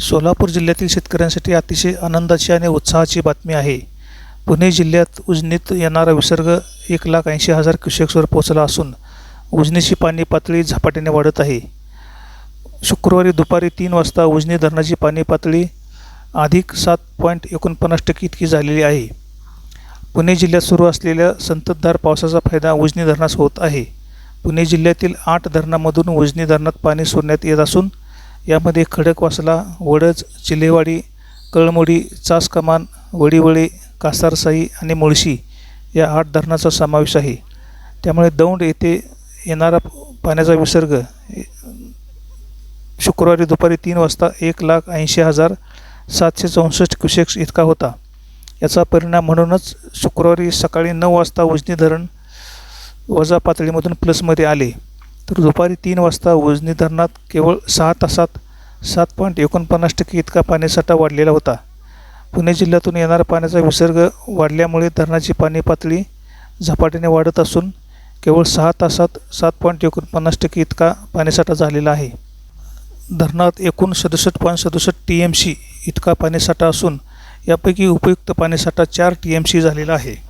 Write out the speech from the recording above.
सोलापूर जिल्ह्यातील शेतकऱ्यांसाठी अतिशय आनंदाची आणि उत्साहाची बातमी आहे. पुणे जिल्ह्यात उजनीत येणारा विसर्ग एक लाख ऐंशी हजार क्युसेक्सवर पोहोचला असून उजनीची पाणी पातळी झपाट्याने वाढत आहे. शुक्रवारी दुपारी तीन वाजता उजनी धरणाची पाणी पातळी अधिक सात पॉईंट एकोणपन्नास टक्के इतकी झालेली आहे. पुणे जिल्ह्यात सुरू असलेल्या संततधार पावसाचा फायदा उजनी धरणास होत आहे. पुणे जिल्ह्यातील आठ धरणामधून उजनी धरणात पाणी सोडण्यात येत असून यामध्ये खडकवासला वडज चिलेवाडी कळमोडी चासकमान वडीवळे कासारसाई आणि मुळशी या आठ धरणाचा समावेश आहे. त्यामुळे दौंड येथे येणारा पाण्याचा विसर्ग शुक्रवारी दुपारी तीन वाजता एक लाख ऐंशी हजार सातशे चौसष्ट क्युसेक्स इतका होता. याचा परिणाम म्हणूनच शुक्रवारी सकाळी नऊ वाजता उजनी धरण वजा पातळीमधून प्लसमध्ये आले. तर दुपारी तीन वाजता उजनी धरणात केवळ सहा तासात सात पॉईंट एकोणपन्नास टक्के इतका पाणीसाठा वाढलेला होता. पुणे जिल्ह्यातून येणारा पाण्याचा विसर्ग वाढल्यामुळे धरणाची पाणी पातळी झपाट्याने वाढत असून केवळ सहा तासात सात पॉईंट एकोणपन्नास टक्के इतका पाणीसाठा झालेला आहे. धरणात एकूण सदुसष्ट पॉईंट सदुसष्ट टी एम सी इतका पाणीसाठा असून यापैकी उपयुक्त पाणीसाठा चार टी एम सी झालेला आहे.